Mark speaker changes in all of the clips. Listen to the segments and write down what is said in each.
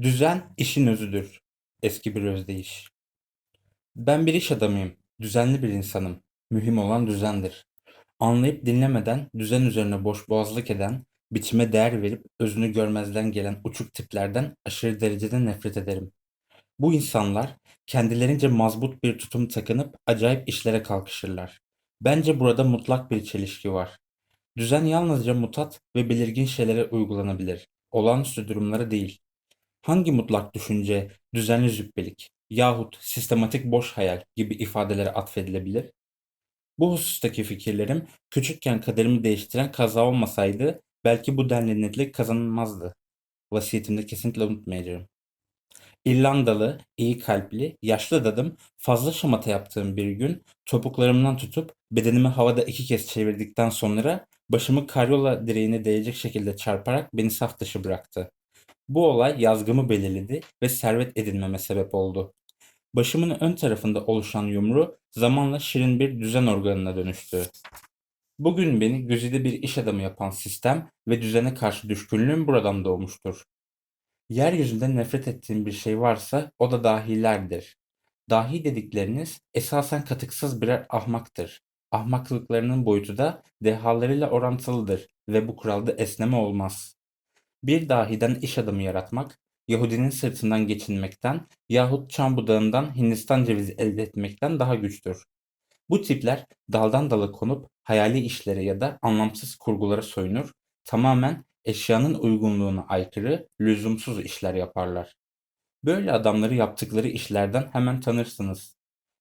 Speaker 1: Düzen işin özüdür. Eski bir özdeyiş. Ben bir iş adamıyım. Düzenli bir insanım. Mühim olan düzendir. Anlayıp dinlemeden, düzen üzerine boşboğazlık eden, biçime değer verip özünü görmezden gelen uçuk tiplerden aşırı derecede nefret ederim. Bu insanlar kendilerince mazbut bir tutum takınıp acayip işlere kalkışırlar. Bence burada mutlak bir çelişki var. Düzen yalnızca mutat ve belirgin şeylere uygulanabilir. Olağanüstü durumlara değil. Hangi mutlak düşünce, düzenli züppelik yahut sistematik boş hayal gibi ifadelere atfedilebilir? Bu husustaki fikirlerim küçükken kaderimi değiştiren kaza olmasaydı belki bu denli netlik kazanılmazdı. Vasiyetimde kesinlikle unutmayacağım. İrlandalı, iyi kalpli, yaşlı dadım fazla şamata yaptığım bir gün topuklarımdan tutup bedenimi havada iki kez çevirdikten sonra başımı karyola direğine değecek şekilde çarparak beni saf dışı bıraktı. Bu olay yazgımı belirledi ve servet edinmeme sebep oldu. Başımın ön tarafında oluşan yumru zamanla şirin bir düzen organına dönüştü. Bugün beni güzide bir iş adamı yapan sistem ve düzene karşı düşkünlüğüm buradan doğmuştur. Yeryüzünde nefret ettiğim bir şey varsa o da dahilerdir. Dahi dedikleriniz esasen katıksız birer ahmaktır. Ahmaklıklarının boyutu da dehalarıyla orantılıdır ve bu kuralda esneme olmaz. Bir dahiden iş adamı yaratmak, Yahudinin sırtından geçinmekten yahut çam budağından Hindistan cevizi elde etmekten daha güçtür. Bu tipler daldan dala konup hayali işlere ya da anlamsız kurgulara soyunur, tamamen eşyanın uygunluğuna aykırı, lüzumsuz işler yaparlar. Böyle adamları yaptıkları işlerden hemen tanırsınız.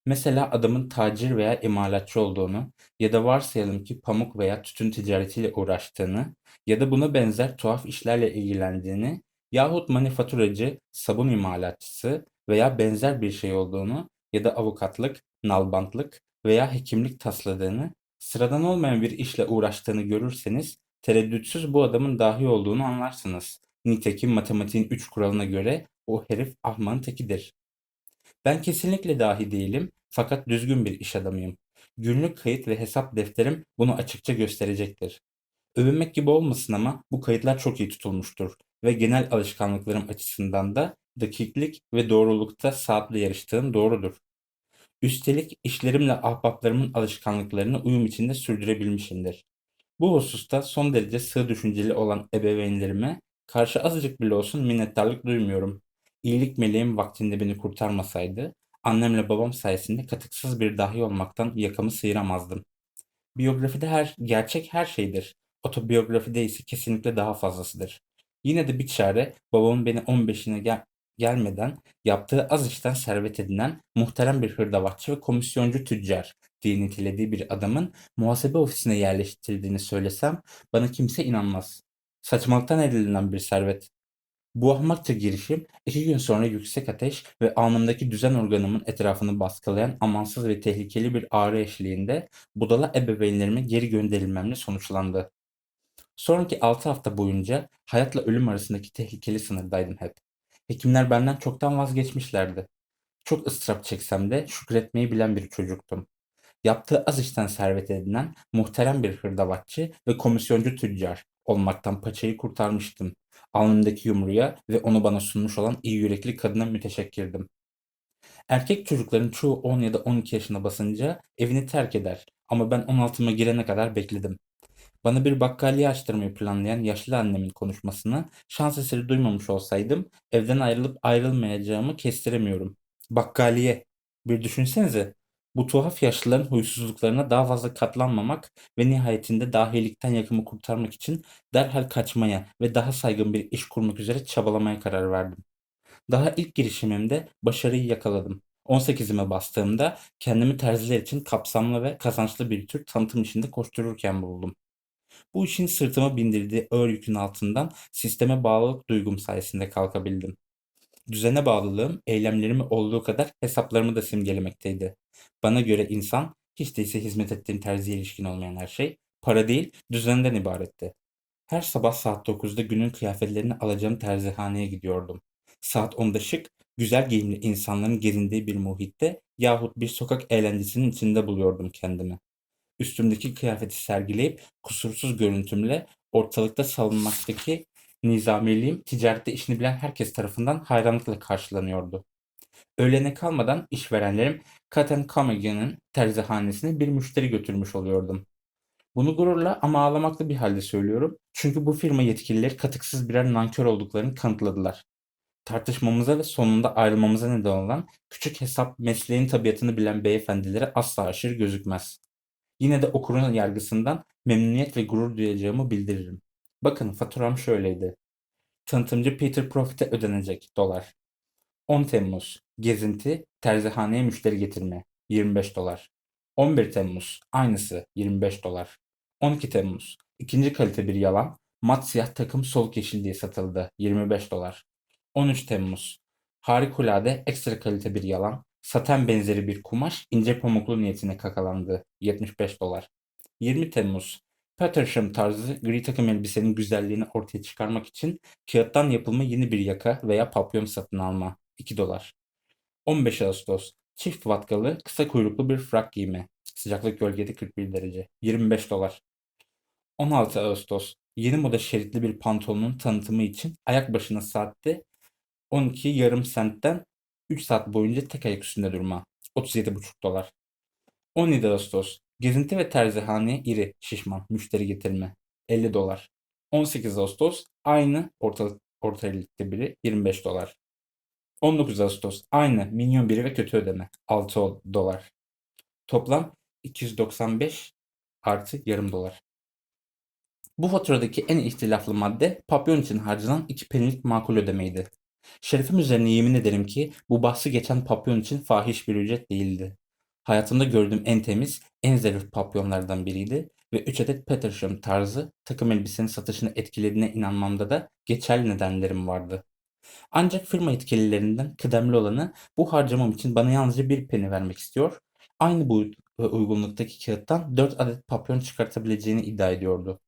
Speaker 1: Mesela adamın tacir veya imalatçı olduğunu ya da varsayalım ki pamuk veya tütün ticaretiyle uğraştığını ya da buna benzer tuhaf işlerle ilgilendiğini yahut manifaturacı, sabun imalatçısı veya benzer bir şey olduğunu ya da avukatlık, nalbantlık veya hekimlik tasladığını, sıradan olmayan bir işle uğraştığını görürseniz tereddütsüz bu adamın dahi olduğunu anlarsınız. Nitekim matematiğin üç kuralına göre o herif ahmağın tekidir. Ben kesinlikle dahi değilim fakat düzgün bir iş adamıyım. Günlük kayıt ve hesap defterim bunu açıkça gösterecektir. Övünmek gibi olmasın ama bu kayıtlar çok iyi tutulmuştur ve genel alışkanlıklarım açısından da dakiklik ve doğrulukta saatle yarıştığım doğrudur. Üstelik işlerimle ahbaplarımın alışkanlıklarını uyum içinde sürdürebilmişimdir. Bu hususta son derece sığ düşünceli olan ebeveynlerime karşı azıcık bile olsun minnettarlık duymuyorum. İyilik meleğim vaktinde beni kurtarmasaydı, annemle babam sayesinde katıksız bir dahi olmaktan yakamı sıyıramazdım. Biyografide her gerçek her şeydir. Otobiyografide ise kesinlikle daha fazlasıdır. Yine de bir çare babamın beni 15'ine gel gelmeden yaptığı az işten servet edinen muhterem bir hırdavatçı ve komisyoncu tüccar diye nitelediği bir adamın muhasebe ofisine yerleştirildiğini söylesem bana kimse inanmaz. Saçmalıktan elde bir servet. Bu ahmakça girişim iki gün sonra yüksek ateş ve alnımdaki düzen organımın etrafını baskılayan amansız ve tehlikeli bir ağrı eşliğinde budala ebeveynlerime geri gönderilmemle sonuçlandı. Sonraki 6 hafta boyunca hayatla ölüm arasındaki tehlikeli sınırdaydım hep. Hekimler benden çoktan vazgeçmişlerdi. Çok ıstırap çeksem de şükretmeyi bilen bir çocuktum. Yaptığı az işten servet edinen muhterem bir hırdavatçı ve komisyoncu tüccar olmaktan paçayı kurtarmıştım. Alnımdaki yumruya ve onu bana sunmuş olan iyi yürekli kadına müteşekkirdim. Erkek çocukların çoğu 10 ya da 12 yaşına basınca evini terk eder ama ben 16'ma girene kadar bekledim. Bana bir bakkaliye açtırmayı planlayan yaşlı annemin konuşmasını şans eseri duymamış olsaydım evden ayrılıp ayrılmayacağımı kestiremiyorum. Bakkaliye. Bir düşünsenize. Bu tuhaf yaşlıların huysuzluklarına daha fazla katlanmamak ve nihayetinde dahilikten yakımı kurtarmak için derhal kaçmaya ve daha saygın bir iş kurmak üzere çabalamaya karar verdim. Daha ilk girişimimde başarıyı yakaladım. 18'ime bastığımda kendimi terziler için kapsamlı ve kazançlı bir tür tanıtım işinde koştururken buldum. Bu işin sırtıma bindirdiği ağır yükün altından sisteme bağlılık duygum sayesinde kalkabildim. Düzene bağlılığım eylemlerimi olduğu kadar hesaplarımı da simgelemekteydi. Bana göre insan, hiç değilse hizmet ettiğim terziye ilişkin olmayan her şey, para değil, düzenden ibaretti. Her sabah saat 9'da günün kıyafetlerini alacağım terzihaneye gidiyordum. Saat 10'da şık, güzel giyimli insanların gezindiği bir muhitte yahut bir sokak eğlencesinin içinde buluyordum kendimi. Üstümdeki kıyafeti sergileyip kusursuz görüntümle ortalıkta salınmaktaki Nizamiyeliğim ticarette işini bilen herkes tarafından hayranlıkla karşılanıyordu. Öğlene kalmadan işverenlerim Cotton Comagion'un terzihanesine bir müşteri götürmüş oluyordum. Bunu gururla ama ağlamaklı bir halde söylüyorum. Çünkü bu firma yetkilileri katıksız birer nankör olduklarını kanıtladılar. Tartışmamıza ve sonunda ayrılmamıza neden olan küçük hesap mesleğin tabiatını bilen beyefendilere asla aşırı gözükmez. Yine de okurun yargısından memnuniyet ve gurur duyacağımı bildiririm. Bakın faturam şöyleydi. Tanıtımcı Peter Profit'e ödenecek dolar. 10 Temmuz gezinti terzihaneye müşteri getirme 25 dolar. 11 Temmuz aynısı 25 dolar. 12 Temmuz ikinci kalite bir yalan mat siyah takım soluk yeşil diye satıldı 25 dolar. 13 Temmuz harikulade ekstra kalite bir yalan saten benzeri bir kumaş ince pamuklu niyetine kakalandı 75 dolar. 20 Temmuz Petersham tarzı gri takım elbisenin güzelliğini ortaya çıkarmak için kağıttan yapılma yeni bir yaka veya papyon satın alma 2 dolar. 15 Ağustos çift vatkalı kısa kuyruklu bir frak giyme. Sıcaklık gölgede 41 derece. 25 dolar. 16 Ağustos yeni moda şeritli bir pantolonun tanıtımı için ayak başına saatte 12 yarım sentten 3 saat boyunca tek ayak üstünde durma. 37,5 dolar. 17 Ağustos gezinti ve terzihane iri şişman müşteri getirme. 50 dolar. 18 Ağustos aynı ortalık ortalıkta biri 25 dolar. 19 Ağustos aynı minyon biri ve kötü ödeme 6 dolar. Toplam 295 artı yarım dolar. Bu faturadaki en ihtilaflı madde papyon için harcanan 2 penilik makul ödemeydi. Şerefim üzerine yemin ederim ki bu bahsi geçen papyon için fahiş bir ücret değildi. Hayatımda gördüğüm en temiz, en zarif papyonlardan biriydi ve 3 adet Petersham tarzı takım elbisenin satışını etkilediğine inanmamda da geçerli nedenlerim vardı. Ancak firma yetkililerinden kıdemli olanı bu harcamam için bana yalnızca bir peni vermek istiyor. Aynı boyut ve uygunluktaki kağıttan 4 adet papyon çıkartabileceğini iddia ediyordu.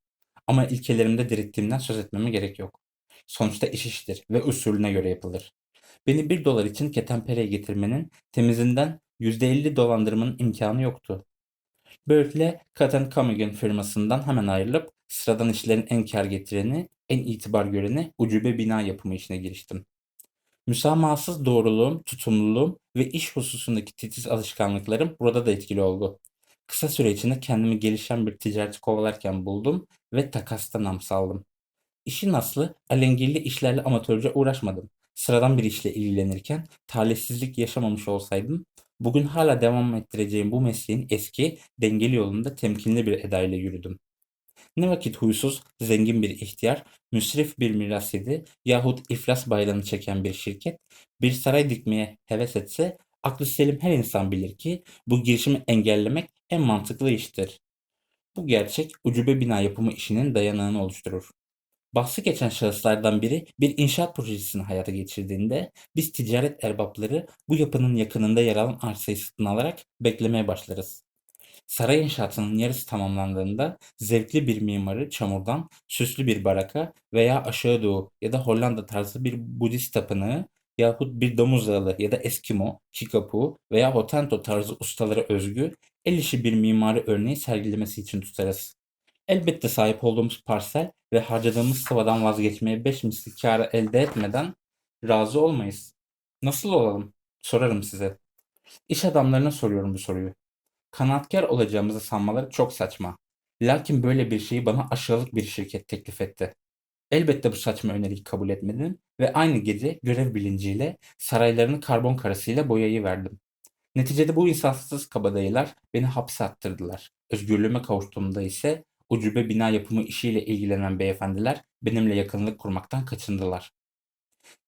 Speaker 1: Ama ilkelerimde direttiğimden söz etmeme gerek yok. Sonuçta iş iştir ve usulüne göre yapılır. Beni 1 dolar için ketenpereye getirmenin temizinden %50 dolandırmanın imkanı yoktu. Böylelikle Cotton Comigan firmasından hemen ayrılıp sıradan işlerin en kar getireni, en itibar göreni ucube bina yapımı işine giriştim. Müsamahasız doğruluğum, tutumluluğum ve iş hususundaki titiz alışkanlıklarım burada da etkili oldu. Kısa süre içinde kendimi gelişen bir ticareti kovalarken buldum ve takasta nam saldım. İşin aslı alengirli işlerle amatörce uğraşmadım. Sıradan bir işle ilgilenirken talihsizlik yaşamamış olsaydım bugün hala devam ettireceğim bu mesleğin eski, dengeli yolunda temkinli bir edayla yürüdüm. Ne vakit huysuz, zengin bir ihtiyar, müsrif bir miras yedi yahut iflas bayrağını çeken bir şirket bir saray dikmeye heves etse aklı selim her insan bilir ki bu girişimi engellemek en mantıklı iştir. Bu gerçek ucube bina yapımı işinin dayanağını oluşturur. Bahsi geçen şahıslardan biri bir inşaat projesini hayata geçirdiğinde biz ticaret erbapları bu yapının yakınında yer alan arsayı satın alarak beklemeye başlarız. Saray inşaatının yarısı tamamlandığında zevkli bir mimarı çamurdan süslü bir baraka veya aşağı doğu ya da Hollanda tarzı bir Budist tapınağı yahut bir domuz ağlı ya da Eskimo, Kickapoo veya Hotento tarzı ustalara özgü el işi bir mimari örneği sergilemesi için tutarız. Elbette sahip olduğumuz parsel ve harcadığımız sıvadan vazgeçmeye beş misli kârı elde etmeden razı olmayız. Nasıl olalım? Sorarım size. İş adamlarına soruyorum bu soruyu. Kanaatkar olacağımızı sanmaları çok saçma. Lakin böyle bir şeyi bana aşağılık bir şirket teklif etti. Elbette bu saçma öneriyi kabul etmedim ve aynı gece görev bilinciyle saraylarını karbon karasıyla boyayı verdim. Neticede bu insafsız kabadayılar beni hapse attırdılar. Özgürlüğüme kavuştuğumda ise ucube bina yapımı işiyle ilgilenen beyefendiler benimle yakınlık kurmaktan kaçındılar.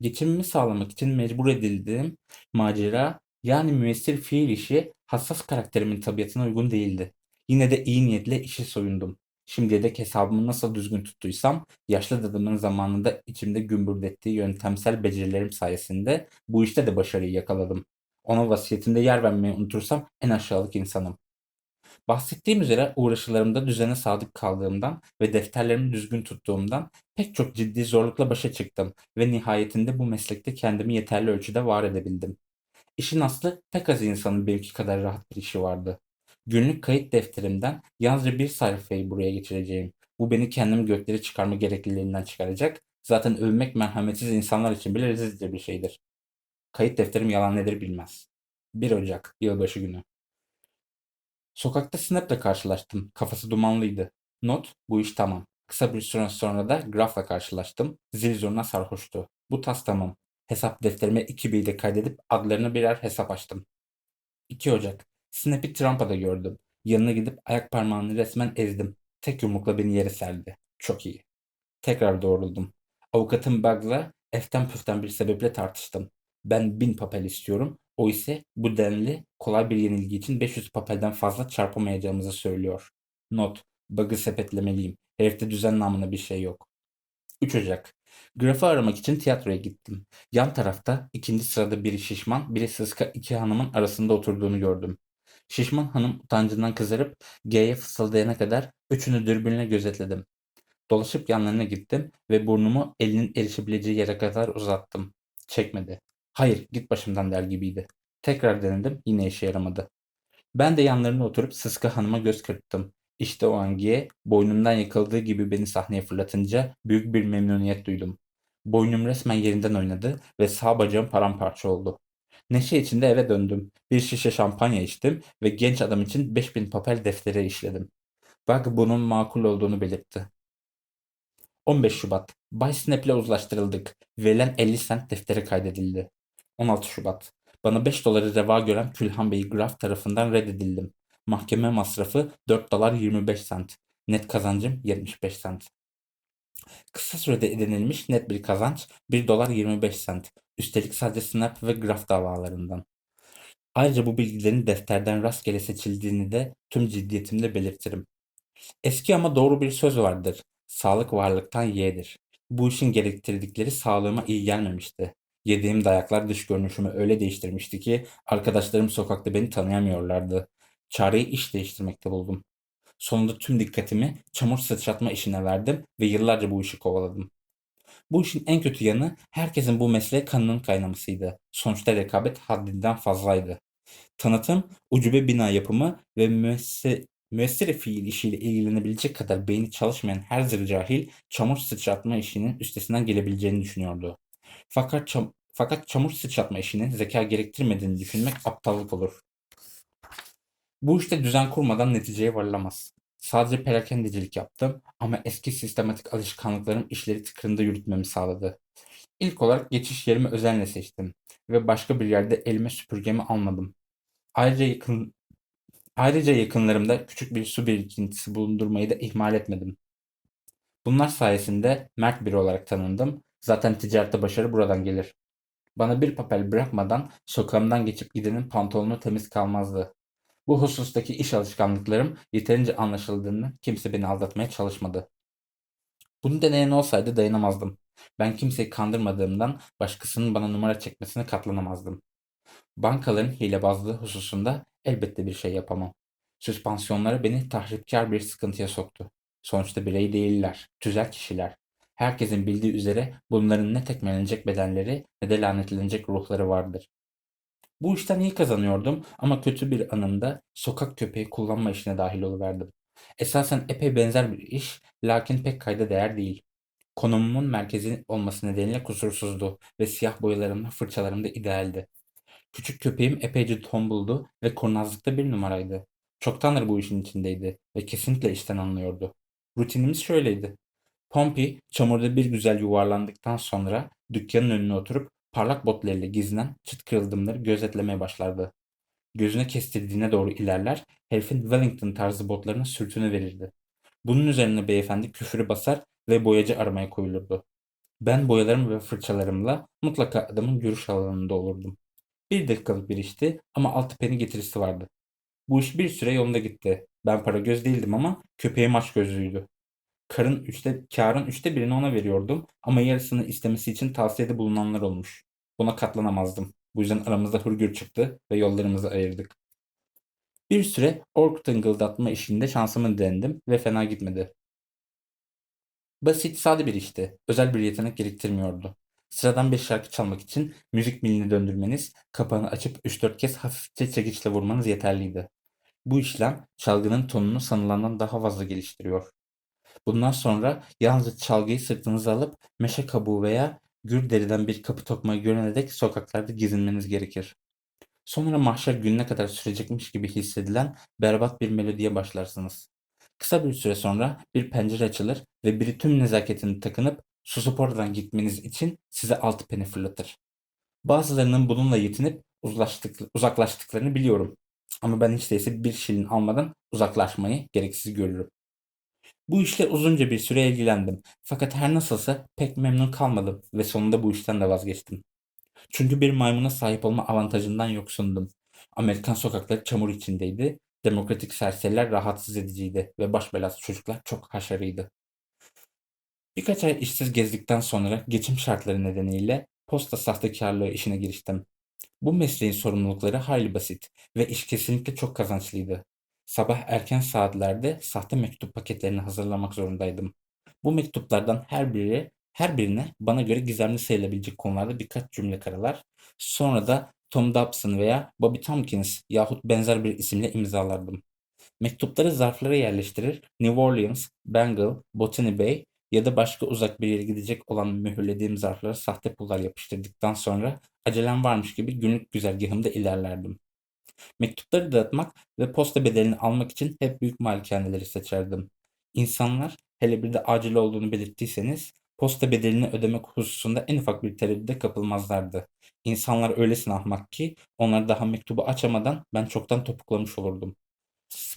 Speaker 1: Geçimimi sağlamak için mecbur edildiğim macera yani müessir fiil işi hassas karakterimin tabiatına uygun değildi. Yine de iyi niyetle işe soyundum. Şimdiye dek hesabımı nasıl düzgün tuttuysam, yaşlı dadımın zamanında içimde gümbürdettiği yöntemsel becerilerim sayesinde bu işte de başarıyı yakaladım. Ona vasiyetimde yer vermeyi unutursam en aşağılık insanım. Bahsettiğim üzere uğraşılarımda düzene sadık kaldığımdan ve defterlerimi düzgün tuttuğumdan pek çok ciddi zorlukla başa çıktım ve nihayetinde bu meslekte kendimi yeterli ölçüde var edebildim. İşin aslı pek az insanın benimki kadar rahat bir işi vardı. Günlük kayıt defterimden yalnızca bir sayfayı buraya geçireceğim. Bu beni kendimi göklere çıkarma gerekliliğinden çıkaracak, Zaten övmek merhametsiz insanlar için bile rezilce bir şeydir. Kayıt defterim yalan nedir bilmez. 1 Ocak, yılbaşı günü. Sokakta Snap'le karşılaştım. Kafası dumanlıydı. Not, bu iş tamam. Kısa bir süre sonra da Graf'la karşılaştım. Zil zurna sarhoştu. Bu tas tamam. Hesap defterime 2 ile kaydedip adlarını birer hesap açtım. 2 Ocak. Snap'i Trump'a da gördüm. Yanına gidip ayak parmağını resmen ezdim. Tek yumrukla beni yere serdi. Çok iyi. Tekrar doğruldum. Avukatım Bugs'la eften püften bir sebeple tartıştım. Ben 1000 papel istiyorum. O ise bu denli kolay bir yenilgi için 500 papelden fazla çarpamayacağımızı söylüyor. Not. Bug'ı sepetlemeliyim. Herifte düzen namına bir şey yok. 3 Ocak. Grafı aramak için tiyatroya gittim. Yan tarafta ikinci sırada biri şişman, biri sıska iki hanımın arasında oturduğunu gördüm. Şişman hanım utancından kızarıp G'ye fısıldayana kadar üçünü dürbünle gözetledim. Dolaşıp yanlarına gittim ve burnumu elinin erişebileceği yere kadar uzattım. Çekmedi. Hayır, git başımdan der gibiydi. Tekrar denedim, yine işe yaramadı. Ben de yanlarına oturup Sıska Hanım'a göz kırptım. İşte o an G, boynumdan yakıldığı gibi beni sahneye fırlatınca büyük bir memnuniyet duydum. Boynum resmen yerinden oynadı ve sağ bacağım paramparça oldu. Neşe içinde eve döndüm. Bir şişe şampanya içtim ve genç adam için 5000 papel deftere işledim. Bak bunun makul olduğunu belirtti. 15 Şubat. Bay Snap'le uzlaştırıldık. Verilen 50 sent deftere kaydedildi. 16 Şubat. Bana 5 doları reva gören Külhan Bey Graf tarafından reddedildim. Mahkeme masrafı 4 dolar 25 sent. Net kazancım 75 sent. Kısa sürede edinilmiş net bir kazanç 1 dolar 25 sent. Üstelik sadece Snap ve Graf davalarından. Ayrıca bu bilgilerin defterden rastgele seçildiğini de tüm ciddiyetimle belirtirim. Eski ama doğru bir söz vardır. Sağlık varlıktan yeğdir. Bu işin gerektirdikleri sağlığıma iyi gelmemişti. Yediğim dayaklar dış görünüşümü öyle değiştirmişti ki arkadaşlarım sokakta beni tanıyamıyorlardı. Çareyi iş değiştirmekte buldum. Sonunda tüm dikkatimi çamur sıçratma işine verdim ve yıllarca bu işi kovaladım. Bu işin en kötü yanı herkesin bu mesleğe kanının kaynamasıydı. Sonuçta rekabet haddinden fazlaydı. Tanıtım, ucube bina yapımı ve müesse, müessire fiil işiyle ilgilenebilecek kadar beyni çalışmayan her zır cahil çamur sıçratma işinin üstesinden gelebileceğini düşünüyordu. Fakat, çam, fakat çamur sıçratma işinin zeka gerektirmediğini düşünmek aptallık olur. Bu işte düzen kurmadan neticeye varılamaz. Sadece perakendecilik yaptım ama eski sistematik alışkanlıklarım işleri tıkırında yürütmemi sağladı. İlk olarak geçiş yerimi özenle seçtim ve başka bir yerde elime süpürgemi almadım. Ayrıca yakın ayrıca yakınlarımda küçük bir su birikintisi bulundurmayı da ihmal etmedim. Bunlar sayesinde mert biri olarak tanındım. Zaten ticarette başarı buradan gelir. Bana bir papel bırakmadan sokağımdan geçip gidenin pantolonu temiz kalmazdı. Bu husustaki iş alışkanlıklarım yeterince anlaşıldığını kimse beni aldatmaya çalışmadı. Bunu deneyen olsaydı dayanamazdım. Ben kimseyi kandırmadığımdan başkasının bana numara çekmesine katlanamazdım. Bankaların hilebazlığı hususunda elbette bir şey yapamam. Süspansiyonları beni tahripkar bir sıkıntıya soktu. Sonuçta birey değiller, tüzel kişiler. Herkesin bildiği üzere bunların ne tekmelenecek bedenleri ne de lanetlenecek ruhları vardır. Bu işten iyi kazanıyordum ama kötü bir anımda sokak köpeği kullanma işine dahil oluverdim. Esasen epey benzer bir iş lakin pek kayda değer değil. Konumumun merkezi olması nedeniyle kusursuzdu ve siyah boyalarımla fırçalarım da idealdi. Küçük köpeğim epeyce tombuldu ve kurnazlıkta bir numaraydı. Çoktandır bu işin içindeydi ve kesinlikle işten anlıyordu. Rutinimiz şöyleydi. Pompey çamurda bir güzel yuvarlandıktan sonra dükkanın önüne oturup parlak botlarıyla gizlenen çıt kırıldımları gözetlemeye başlardı. Gözüne kestirdiğine doğru ilerler, herifin Wellington tarzı botlarına sürtünü verirdi. Bunun üzerine beyefendi küfürü basar ve boyacı aramaya koyulurdu. Ben boyalarım ve fırçalarımla mutlaka adamın görüş alanında olurdum. Bir dakikalık bir işti ama altı peni getirisi vardı. Bu iş bir süre yolunda gitti. Ben para göz değildim ama köpeğim aç gözlüydü. Karın üçte, karın üçte birini ona veriyordum ama yarısını istemesi için tavsiyede bulunanlar olmuş. Buna katlanamazdım. Bu yüzden aramızda hırgür çıktı ve yollarımızı ayırdık. Bir süre ork tıngıldatma işinde şansımı denedim ve fena gitmedi. Basit, sade bir işti. Özel bir yetenek gerektirmiyordu. Sıradan bir şarkı çalmak için müzik milini döndürmeniz, kapağını açıp 3-4 kez hafifçe çekiçle vurmanız yeterliydi. Bu işlem çalgının tonunu sanılandan daha fazla geliştiriyor. Bundan sonra yalnızca çalgıyı sırtınıza alıp meşe kabuğu veya gür deriden bir kapı tokmağı yönelerek sokaklarda gezinmeniz gerekir. Sonra mahşer gününe kadar sürecekmiş gibi hissedilen berbat bir melodiye başlarsınız. Kısa bir süre sonra bir pencere açılır ve biri tüm nezaketini takınıp susup oradan gitmeniz için size altı peni fırlatır. Bazılarının bununla yetinip uzlaştık, uzaklaştıklarını biliyorum. Ama ben hiç değilse bir şilin almadan uzaklaşmayı gereksiz görürüm. Bu işle uzunca bir süre ilgilendim. Fakat her nasılsa pek memnun kalmadım ve sonunda bu işten de vazgeçtim. Çünkü bir maymuna sahip olma avantajından yoksundum. Amerikan sokakları çamur içindeydi, demokratik serseriler rahatsız ediciydi ve baş belası çocuklar çok haşarıydı. Birkaç ay işsiz gezdikten sonra geçim şartları nedeniyle posta sahtekarlığı işine giriştim. Bu mesleğin sorumlulukları hayli basit ve iş kesinlikle çok kazançlıydı. Sabah erken saatlerde sahte mektup paketlerini hazırlamak zorundaydım. Bu mektuplardan her biri her birine bana göre gizemli sayılabilecek konularda birkaç cümle karalar, sonra da Tom Dobson veya Bobby Tompkins yahut benzer bir isimle imzalardım. Mektupları zarflara yerleştirir, New Orleans, Bengal, Botany Bay ya da başka uzak bir yere gidecek olan mühürlediğim zarflara sahte pullar yapıştırdıktan sonra acelem varmış gibi günlük güzergahımda ilerlerdim. Mektupları dağıtmak ve posta bedelini almak için hep büyük malikaneleri seçerdim. İnsanlar, hele bir de acil olduğunu belirttiyseniz, posta bedelini ödemek hususunda en ufak bir tereddüde kapılmazlardı. İnsanlar öylesine ahmak ki onlar daha mektubu açamadan ben çoktan topuklamış olurdum.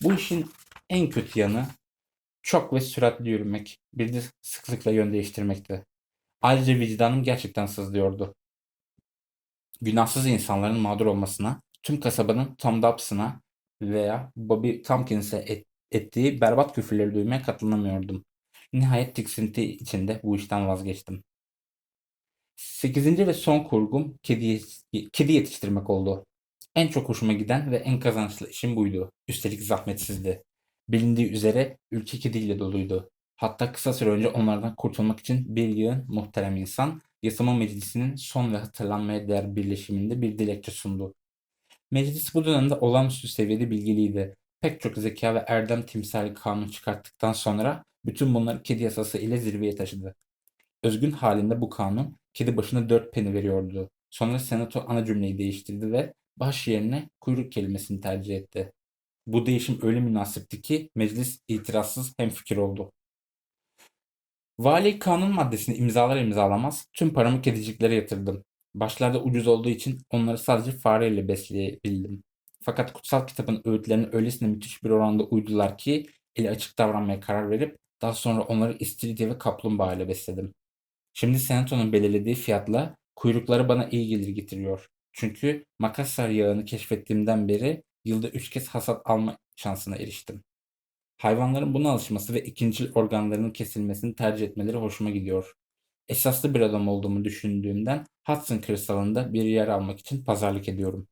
Speaker 1: Bu işin en kötü yanı çok ve süratli yürümek, bir de sıklıkla yön değiştirmekti. Ayrıca vicdanım gerçekten sızlıyordu. Günahsız insanların mağdur olmasına, tüm kasabanın Tom Dobbs'ına veya Bobby Tompkins'e et- ettiği berbat küfürleri duymaya katlanamıyordum. Nihayet tiksinti içinde bu işten vazgeçtim. Sekizinci ve son kurgum kedi, kedi yetiştirmek oldu. En çok hoşuma giden ve en kazançlı işim buydu. Üstelik zahmetsizdi. Bilindiği üzere ülke kediyle doluydu. Hatta kısa süre önce onlardan kurtulmak için bir yığın muhterem insan Yasama Meclisi'nin son ve hatırlanmaya değer birleşiminde bir dilekçe sundu. Meclis bu dönemde olağanüstü seviyede bilgiliydi. Pek çok zeka ve erdem timsali kanun çıkarttıktan sonra bütün bunları kedi yasası ile zirveye taşıdı. Özgün halinde bu kanun kedi başına dört peni veriyordu. Sonra senato ana cümleyi değiştirdi ve baş yerine kuyruk kelimesini tercih etti. Bu değişim öyle münasipti ki meclis itirazsız hemfikir oldu. Vali kanun maddesini imzalar imzalamaz tüm paramı kediciklere yatırdım. Başlarda ucuz olduğu için onları sadece fareyle besleyebildim. Fakat kutsal kitabın öğütlerine öylesine müthiş bir oranda uydular ki eli açık davranmaya karar verip daha sonra onları istiridye ve kaplumbağa ile besledim. Şimdi Senato'nun belirlediği fiyatla kuyrukları bana iyi gelir getiriyor. Çünkü Makassar yağını keşfettiğimden beri yılda üç kez hasat alma şansına eriştim. Hayvanların buna alışması ve ikincil organlarının kesilmesini tercih etmeleri hoşuma gidiyor. Esaslı bir adam olduğumu düşündüğümden Hudson kırsalında bir yer almak için pazarlık ediyorum.